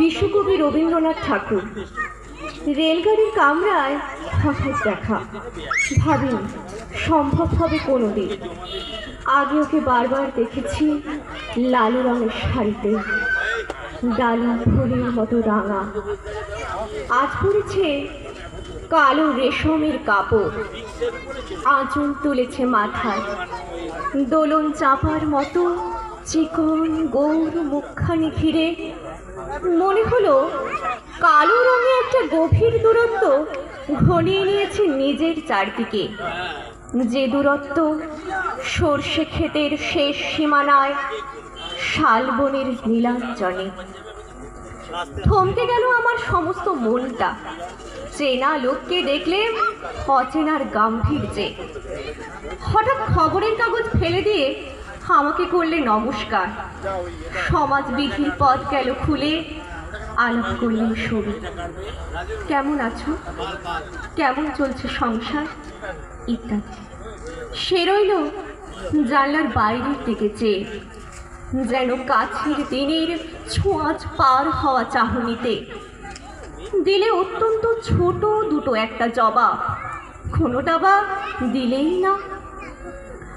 বিশ্বকবি রবীন্দ্রনাথ ঠাকুর। রেলগাড়ির কামরায় হঠাৎ দেখা। ভাবিনি, সম্ভব হবে কোনো দিন আগে ওকে বারবার দেখেছি লাল রঙের শাড়িতে। ডালি ফুলের মতো রাঙা। আজ পড়েছে কালো রেশমের কাপড়। আঁচল তুলেছে মাথায়। দোলন চাপার মতো চিকন, গৌর মুখখানি ঘিরে মনে হলো কালো রঙে একটা গভীর দূরত্ব ঘনিয়ে নিয়েছে নিজের চারদিকে। যে দূরত্ব সর্ষে ক্ষেতের শেষ সীমানায় শালবনের নীলাঞ্জনে থমকে গেল আমার সমস্ত মনটা। চেনা লোককে দেখলে অচেনার গাম্ভীর্যে। হঠাৎ খবরের কাগজ ফেলে দিয়ে আমাকে করলে নমস্কার। সমাজবিধির পথ গেল খুলে, আলাপ করলেন শুরু কেমন আছো? কেমন চলছে সংসার? ইত্যাদি। সে রইল জানলার বাইরের দিকে চেয়ে, যেন কাছের দিনের ছোঁয়াচ পার হওয়া চাহনিতে। দিলে অত্যন্ত ছোট দুটো একটা জবাব, কোনোটা বা দিলেই না।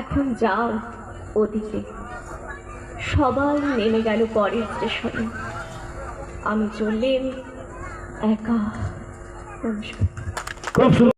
এখন যাও ওদিকে। সবাই নেমে গেল পরের স্টেশনে। আমি চললেন একা।